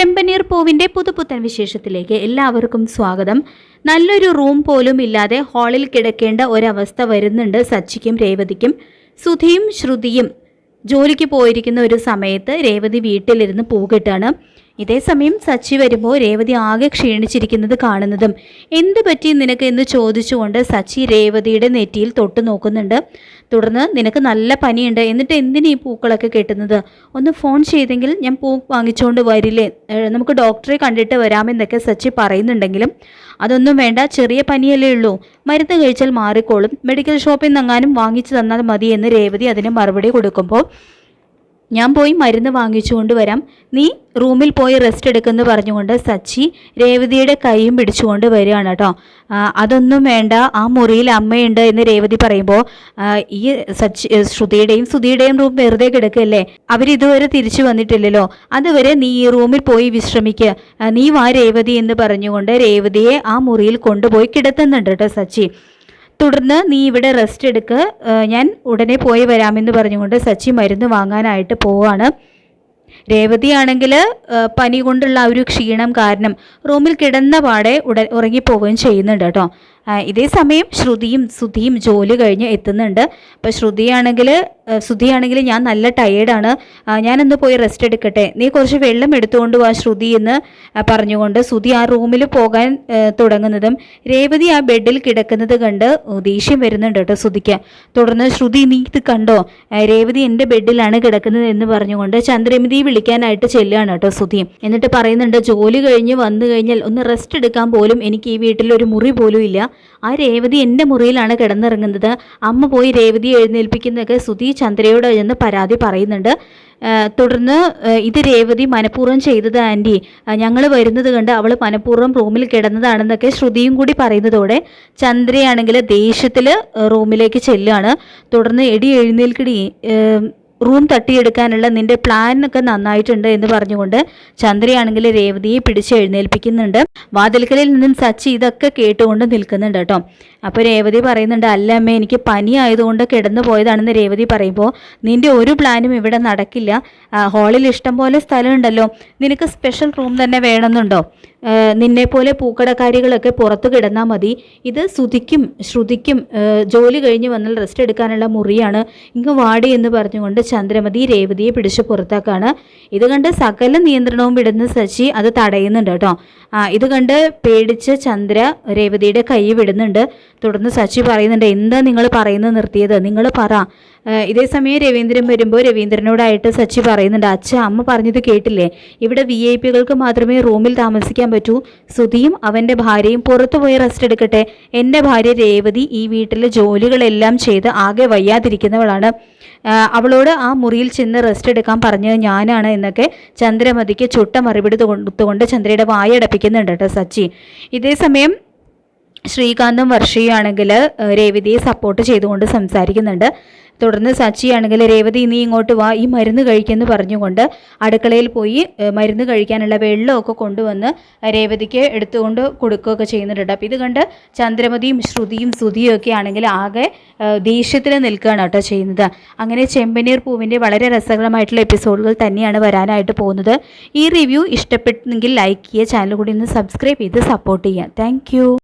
ചെമ്പനീർ പൂവിന്റെ പുതുപുത്തൻ വിശേഷത്തിലേക്ക് എല്ലാവർക്കും സ്വാഗതം. നല്ലൊരു റൂം പോലും ഇല്ലാതെ ഹാളിൽ കിടക്കേണ്ട ഒരവസ്ഥ വരുന്നുണ്ട് സച്ചിക്കും രേവതിക്കും. സുധിയും ശ്രുതിയും ജോലിക്ക് പോയിരിക്കുന്ന ഒരു സമയത്ത് രേവതി വീട്ടിലിരുന്ന് പൂകിട്ടാണ് ഇതേസമയം സച്ചി വരുമ്പോൾ രേവതി ആകെ ക്ഷീണിച്ചിരിക്കുന്നത് കാണുന്നതും എന്ത് പറ്റി നിനക്ക്? എന്ന് ചോദിച്ചുകൊണ്ട് സച്ചി രേവതിയുടെ നെറ്റിയിൽ തൊട്ട് നോക്കുന്നുണ്ട്. തുടർന്ന് നിനക്ക് നല്ല പനിയുണ്ട്. എന്നിട്ട് എന്തിനീ പൂക്കളൊക്കെ കെട്ടുന്നത്? ഒന്ന് ഫോൺ ചെയ്തെങ്കിൽ ഞാൻ പൂ വാങ്ങിച്ചുകൊണ്ട് വരില്ലേ? നമുക്ക് ഡോക്ടറെ കണ്ടിട്ട് വരാമെന്നൊക്കെ സച്ചി പറയുന്നുണ്ടെങ്കിലും അതൊന്നും വേണ്ട. ചെറിയ പനിയല്ലേ ഉള്ളൂ. മരുന്ന് കഴിച്ചാൽ മാറിക്കോളും. മെഡിക്കൽ ഷോപ്പിൽ നിന്നെങ്ങാനും വാങ്ങിച്ചു തന്നാൽ മതി എന്ന് രേവതി അതിന് മറുപടി കൊടുക്കുമ്പോൾ ഞാൻ പോയി മരുന്ന് വാങ്ങിച്ചുകൊണ്ട് കൊണ്ടുവരാം. നീ റൂമിൽ പോയി റെസ്റ്റ് എടുക്കുമെന്ന് പറഞ്ഞുകൊണ്ട് സച്ചി രേവതിയുടെ കൈയും പിടിച്ചുകൊണ്ട് വരികയാണ് കേട്ടോ. അതൊന്നും വേണ്ട. ആ മുറിയിൽ അമ്മയുണ്ട് എന്ന് രേവതി പറയുമ്പോൾ ഈ സച്ചി ശ്രുതിയുടെയും സുധിയുടെയും റൂം വെറുതെ കിടക്കല്ലേ അവരിതുവരെ തിരിച്ചു വന്നിട്ടില്ലല്ലോ. അതുവരെ നീ ഈ റൂമിൽ പോയി വിശ്രമിക്കുക നീ വാ രേവതി എന്ന് പറഞ്ഞുകൊണ്ട് രേവതിയെ ആ മുറിയിൽ കൊണ്ടുപോയി കിടത്തുന്നുണ്ട് കേട്ടോ സച്ചി. തുടർന്ന് നീ ഇവിടെ റെസ്റ്റ് എടുക്ക്. ഞാൻ ഉടനെ പോയി വരാമെന്ന് പറഞ്ഞുകൊണ്ട് സച്ചി മരുന്ന് വാങ്ങാനായിട്ട് പോവാണ്. രേവതിയാണെങ്കിൽ പനി കൊണ്ടുള്ള ആ ഒരു ക്ഷീണം കാരണം റൂമിൽ കിടന്ന പാടെ ഉടൻ ഉറങ്ങിപ്പോവുകയും ചെയ്യുന്നുണ്ട് കേട്ടോ. ഇതേ സമയം ശ്രുതിയും സുധിയും ജോലി കഴിഞ്ഞ് എത്തുന്നുണ്ട്. അപ്പോൾ ശ്രുതിയാണെങ്കിൽ ശ്രുതിയാണെങ്കിൽ ഞാൻ നല്ല ടയേർഡാണ് ഞാനൊന്ന് പോയി റെസ്റ്റ് എടുക്കട്ടെ. നീ കുറച്ച് വെള്ളം എടുത്തുകൊണ്ട് വാ ശ്രുതി എന്ന് പറഞ്ഞുകൊണ്ട് ശ്രുതി ആ റൂമിൽ പോകാൻ തുടങ്ങുന്നതും രേവതി ആ ബെഡിൽ കിടക്കുന്നത് കണ്ട് ദേഷ്യം വരുന്നുണ്ട് കേട്ടോ ശ്രുതിക്ക് തുടർന്ന് ശ്രുതി നീ ഇത് കണ്ടോ? രേവതി എന്റെ ബെഡിലാണ് കിടക്കുന്നത് എന്ന് പറഞ്ഞുകൊണ്ട് ചന്ദ്രമതി വിളിക്കാനായിട്ട് ചെല്ലുകയാണ് കേട്ടോ ശ്രുതി എന്നിട്ട് പറയുന്നുണ്ട് ജോലി കഴിഞ്ഞ് വന്നു കഴിഞ്ഞാൽ ഒന്ന് റെസ്റ്റ് എടുക്കാൻ പോലും എനിക്ക് ഈ വീട്ടിൽ ഒരു മുറി പോലും ഇല്ല. ആ രേവതി എന്റെ മുറിയിലാണ് കിടന്നിറങ്ങുന്നത്. അമ്മ പോയി രേവതി എഴുന്നേൽപ്പിക്കുന്നതൊക്കെ സുധി ചന്ദ്രയോട് എന്ന് പരാതി പറയുന്നുണ്ട്. തുടർന്ന് ഇത് രേവതി മനഃപൂർവം ചെയ്തത് ആന്റി. ഞങ്ങൾ വരുന്നത് കണ്ട് അവൾ മനഃപൂർവം റൂമിൽ കിടന്നതാണെന്നൊക്കെ ശ്രുതിയും കൂടി പറയുന്നതോടെ ചന്ദ്രയാണെങ്കിൽ ദേഷ്യത്തിൽ റൂമിലേക്ക് ചെല്ലുകയാണ് തുടർന്ന് എടി എഴുന്നേൽക്കടി റൂം തട്ടിയെടുക്കാനുള്ള നിന്റെ പ്ലാൻ ഒക്കെ നന്നായിട്ടുണ്ട് എന്ന് പറഞ്ഞുകൊണ്ട് ചന്ദ്രയാണെങ്കിൽ രേവതിയെ പിടിച്ച് എഴുന്നേൽപ്പിക്കുന്നുണ്ട്. വാതിൽക്കലിൽ നിന്നും സച്ചി ഇതൊക്കെ കേട്ടുകൊണ്ട് നിൽക്കുന്നുണ്ട് കേട്ടോ. അപ്പോൾ രേവതി പറയുന്നുണ്ട് അല്ല അമ്മ എനിക്ക് പനി ആയതുകൊണ്ട് കിടന്നു പോയതാണെന്ന് രേവതി പറയുമ്പോൾ നിന്റെ ഒരു പ്ലാനും ഇവിടെ നടക്കില്ല. ഹാളിൽ ഇഷ്ടം പോലെ സ്ഥലമുണ്ടല്ലോ നിനക്ക് സ്പെഷ്യൽ റൂം തന്നെ വേണമെന്നുണ്ടോ? നിന്നെ പോലെ പൂക്കടക്കാരികളൊക്കെ പുറത്തു കിടന്നാൽ മതി. ഇത് ശ്രുതിക്കും ശ്രുതിക്കും ജോലി കഴിഞ്ഞ് വന്നാൽ റെസ്റ്റ് എടുക്കാനുള്ള മുറിയാണ്. ഇങ്ങ് വാടി എന്ന് പറഞ്ഞുകൊണ്ട് ചന്ദ്രമതി രേവതിയെ പിടിച്ച് പുറത്താക്കാണ്. ഇത് കണ്ട് സകല നിയന്ത്രണവും വിടുന്ന ശശി അത് തടയുന്നുണ്ട് കേട്ടോ. ആ ഇത് കണ്ട് പേടിച്ച് ചന്ദ്ര രേവതിയുടെ കൈ വിടുന്നുണ്ട്. തുടർന്ന് ശശി പറയുന്നുണ്ട് എന്താ നിങ്ങൾ പറയുന്നത് നിർത്തിയത്? നിങ്ങൾ പറ. ഇതേ സമയം രവീന്ദ്രൻ വരുമ്പോൾ രവീന്ദ്രനോടായിട്ട് സച്ചി പറയുന്നുണ്ട് അച്ഛ അമ്മ പറഞ്ഞത് കേട്ടില്ലേ? ഇവിടെ വി ഐ പികൾക്ക് മാത്രമേ റൂമിൽ താമസിക്കാൻ പറ്റൂ. സുധിയും അവന്റെ ഭാര്യയും പുറത്തു പോയി റെസ്റ്റ് എടുക്കട്ടെ. എന്റെ ഭാര്യ രേവതി ഈ വീട്ടിലെ ജോലികളെല്ലാം ചെയ്ത് ആകെ വയ്യാതിരിക്കുന്നവളാണ്. അവളോട് ആ മുറിയിൽ ചെന്ന് റെസ്റ്റ് എടുക്കാൻ പറഞ്ഞത് ഞാനാണ് എന്നൊക്കെ ചന്ദ്രമതിക്ക് ചുട്ട മറുപടി കൊടുത്തുകൊണ്ട് ചന്ദ്രയുടെ വായടപ്പിക്കുന്നുണ്ട് കേട്ടോ സച്ചി. ഇതേ സമയം ശ്രീകാന്തും വർഷയുമാണെങ്കിൽ രേവതിയെ സപ്പോർട്ട് ചെയ്തുകൊണ്ട് സംസാരിക്കുന്നുണ്ട്. തുടർന്ന് സച്ചിയാണെങ്കിൽ രേവതി നീ ഇങ്ങോട്ട് വാ. ഈ മരുന്ന് കഴിക്കുമെന്ന് പറഞ്ഞുകൊണ്ട് അടുക്കളയിൽ പോയി മരുന്ന് കഴിക്കാനുള്ള വെള്ളമൊക്കെ കൊണ്ടുവന്ന് രേവതിക്ക് എടുത്തുകൊണ്ട് കൊടുക്കുകയൊക്കെ ചെയ്യുന്നുണ്ട് അപ്പോൾ ഇത് കണ്ട് ചന്ദ്രമതിയും ശ്രുതിയും സുതിയും ഒക്കെ ആണെങ്കിൽ ആകെ ദേഷ്യത്തിൽ നിൽക്കുകയാണ് കേട്ടോ ചെയ്യുന്നത്. അങ്ങനെ ചെമ്പനീർ പൂവിന്റെ വളരെ രസകരമായിട്ടുള്ള എപ്പിസോഡുകൾ തന്നെയാണ് വരാനായിട്ട് പോകുന്നത്. ഈ റിവ്യൂ ഇഷ്ടപ്പെട്ടെങ്കിൽ ലൈക്ക് ചെയ്യുക ചാനൽ കൂടി ഒന്ന് സബ്സ്ക്രൈബ് ചെയ്ത് സപ്പോർട്ട് ചെയ്യുക. താങ്ക്